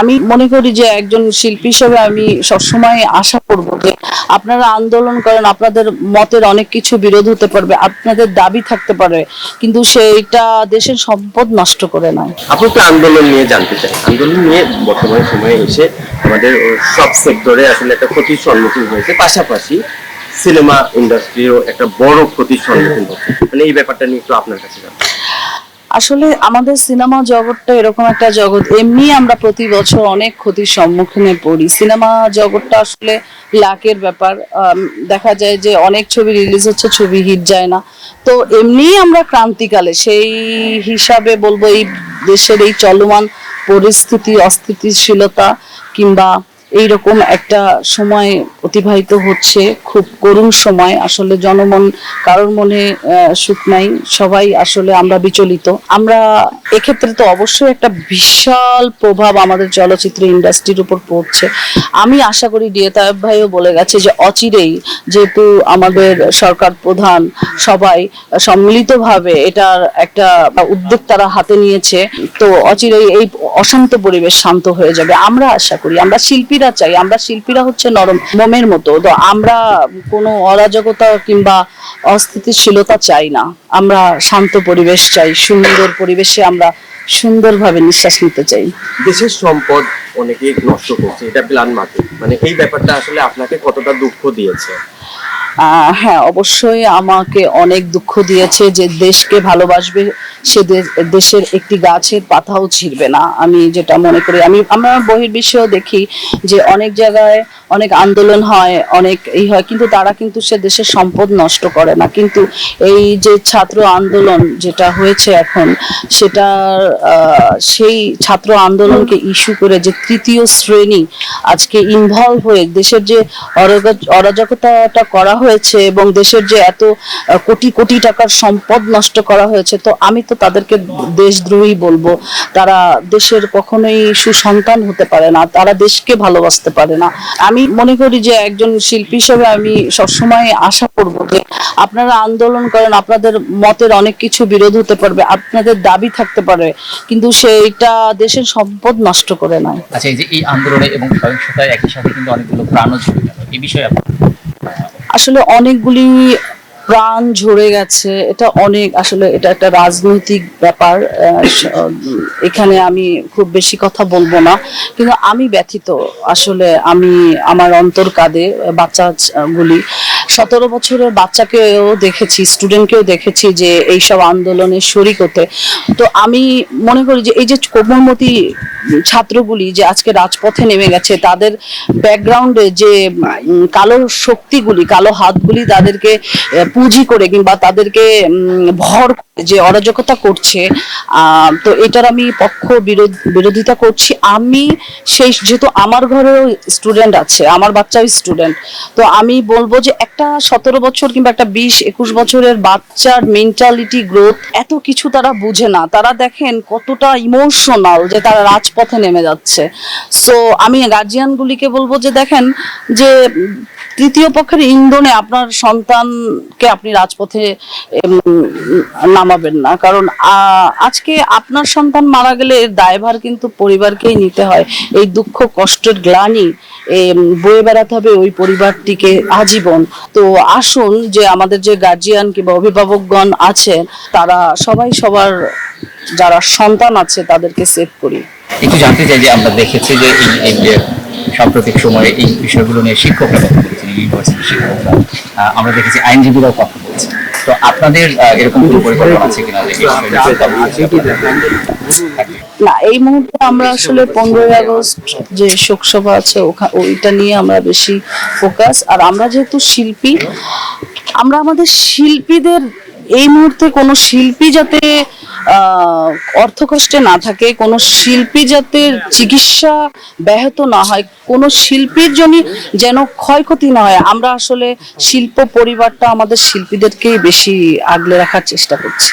আমি মনে করি যে একজন শিল্পী হিসেবে আমি সবসময় আশা করব যে আপনারা আন্দোলন করেন, আপনাদের মতের অনেক কিছু বিরোধ হতে পারবে, আপনাদের দাবি থাকতে পারে, কিন্তু সেইটা দেশের সম্পদ নষ্ট করে নয়। আপনি তো আন্দোলন নিয়ে জানতে চাই আন্দোলন নিয়ে বর্তমান সময়ে এসে আমাদের সব সেক্টরে আসলে একটা ক্ষতির সম্মুখীন হয়েছে। পাশাপাশি সিনেমা ইন্ডাস্ট্রিও একটা বড় ক্ষতির সম্মুখীন হচ্ছে। মানে এই ব্যাপারটা নিয়ে একটু আপনার কাছে জানতে। আসলে আমাদের সিনেমা জগৎটা এরকম একটা জগৎ। এমনি আমরা প্রতি বছর অনেক ক্ষতির সম্মুখীনে পড়ি। সিনেমা জগৎটা আসলে লাকের ব্যাপার। দেখা যায় যে অনেক ছবি রিলিজ হচ্ছে, ছবি হিট যায় না। তো এমনি আমরা ক্রান্তিকালে সেই হিসাবে বলব এই দেশের এই চলমান পরিস্থিতি, অস্থিতিশীলতা কিংবা এইরকম একটা সময় অতিবাহিত হচ্ছে, খুব করুণ সময়। আসলে জনমন কারোর মনে সুখ নাই। সবাই আসলে আমরা বিচলিত। আমরা এক্ষেত্রে তো অবশ্যই একটা বিশাল প্রভাব আমাদের চলচ্চিত্র ইন্ডাস্ট্রির উপর পড়ছে। আমি আশা করি ডিএ তায়েব ভাইও বলে গেছে যে অচিরেই যেহেতু আমাদের সরকার প্রধান সবাই সম্মিলিতভাবে এটার একটা উদ্যোগ তারা হাতে নিয়েছে, তো অচিরেই এই অশান্ত পরিবেশ শান্ত হয়ে যাবে। আমরা আশা করি, আমরা শিল্পীরা চাই, আমরা শিল্পীরা হচ্ছে নরম মোমের মতো। তো আমরা কোনো অরাজকতা কিংবা অস্থিতিশীলতা চাই না। আমরা শান্ত পরিবেশ চাই, সুন্দর পরিবেশে আমরা সুন্দরভাবে নিঃশ্বাস নিতে চাই। দেশের সম্পদ অনেকে নষ্ট করছে, এটা প্ল্যান মানে এই ব্যাপারটা আসলে আপনাকে কতটা দুঃখ দিয়েছে? হ্যাঁ অবশ্যই আমাকে অনেক দুঃখ দিয়েছে যে দেশকে ভালোবাসবে, সে দেশের একটি গাছের পাতাও ছিঁড়বে না। আমি যেটা মনে করি, আমি, আমরা বহির্বিশ্বেও দেখি যে অনেক জায়গায় অনেক আন্দোলন হয়, অনেক এই হয়, কিন্তু তারা কিন্তু সে দেশের সম্পদ নষ্ট করে না। কিন্তু এই যে ছাত্র আন্দোলন যেটা হয়েছে এখন সেটা সেই ছাত্র আন্দোলনকে ইস্যু করে যে তৃতীয় শ্রেণি আজকে ইনভলভ হয়ে দেশের যে অরাজক- অরাজকতাটা করা হয়েছে এবং দেশের যে এত কোটি কোটি টাকার সম্পদ নষ্ট করা হয়েছে, তো আমি তো তাদেরকে দেশদ্রোহী বলব। তারা দেশের কখনোই সুসন্তান হতে পারে না, তারা দেশকে ভালোবাসতে পারে না। আমি মনে করি যে একজন শিল্পী হিসেবে আমি সবসময় আশা করব যে আপনারা আন্দোলন করেন, আপনাদের মতের অনেক কিছু বিরোধ হতে পারবে, আপনাদের দাবি থাকতে পারে, কিন্তু সেইটা দেশের সম্পদ নষ্ট করে নয়। আচ্ছা এই যে এই আন্দোলনে এবং সহিংসতায় একই সাথে কিন্তু অনেকগুলো প্রাণও ঝরে এই বিষয়ে আসলে অনেকগুলি প্রাণ ঝরে গেছে। এটা অনেক আসলে এটা একটা রাজনৈতিক ব্যাপার। এখানে আমি খুব বেশি কথা বলব না। কিন্তু আমি ব্যথিত আসলে আমি আমার অন্তর কাঁদে বাচ্চা গুলি সতেরো বছরের বাচ্চাকেও দেখেছি স্টুডেন্টকেও দেখেছি যে এইসব আন্দোলনে শরিক হতে। তো আমি মনে করি যে এই যে কোমলমতি ছাত্রগুলি যে আজকে রাজপথে নেমে গেছে, তাদের ব্যাকগ্রাউন্ডে যে কালো শক্তিগুলি, কালো হাতগুলি তাদেরকে পুঁজি করে কিংবা তাদেরকে ভর যে অরাজকতা করছে তো এটার আমি পক্ষ বিরোধ, বিরোধিতা করছি। আমি সেই, যেহেতু আমার ঘরেও স্টুডেন্ট আছে, আমার বাচ্চাও স্টুডেন্ট তো আমি বলব যে একটা সতেরো বছর কিংবা একটা বিশ, একুশ বছরের বাচ্চার মেন্টালিটি গ্রোথ এত কিছু তারা বুঝে না। তারা দেখেন কতটা ইমোশনাল যে তারা রাজপথে নেমে যাচ্ছে। সো আমি গার্জিয়ানগুলিকে বলব যে দেখেন যে তৃতীয় পক্ষের ইন্ধনে আপনার সন্তানকে আপনি রাজপথে নামাবেন না। কারণ আজকে আপনার সন্তান মারা গেলে এর দায়ভার কিন্তু পরিবারকেই নিতে হয়। এই দুঃখ কষ্টের গ্লানি বয়ে বেড়াতে হবে ওই পরিবারটিকে আজীবন। তো আসুন যে আমাদের যে গার্জিয়ান কিংবা অভিভাবকগণ আছেন, তারা সবাই সবার যারা সন্তান আছে তাদেরকে সেভ করি। একটু জানতে চাই যে আমরা দেখেছি যে এই সাম্প্রতিক সময়ে এই বিষয়গুলো নিয়ে শিক্ষকরা কথা বলছেন ইউনিভার্সিটির শিক্ষকরা। আমরা দেখেছি আইনজীবীরাও কথা বলছেন। তো আপনাদের এরকম কোনো পরিকল্পনা আছে কিনা? যে এই বিষয়ে নিয়ে কথা বলছি না এই মুহূর্তে আমরা আসলে পনেরোই আগস্ট যে শোকসভা আছে ওখা- ওইটা নিয়ে আমরা বেশি ফোকাস আর আমরা যেহেতু শিল্পী আমরা আমাদের শিল্পীদের এই মুহূর্তে কোনো শিল্পী যাতে আহ, অর্থকষ্টে না থাকে, কোনো শিল্পী যাতে চিকিৎসা ব্যাহত না হয়, কোনো শিল্পীর জন্য যেন ক্ষয়ক্ষতি না হয়, আমরা আসলে শিল্প পরিবারটা আমাদের শিল্পীদেরকেই বেশি আগলে রাখার চেষ্টা করছি।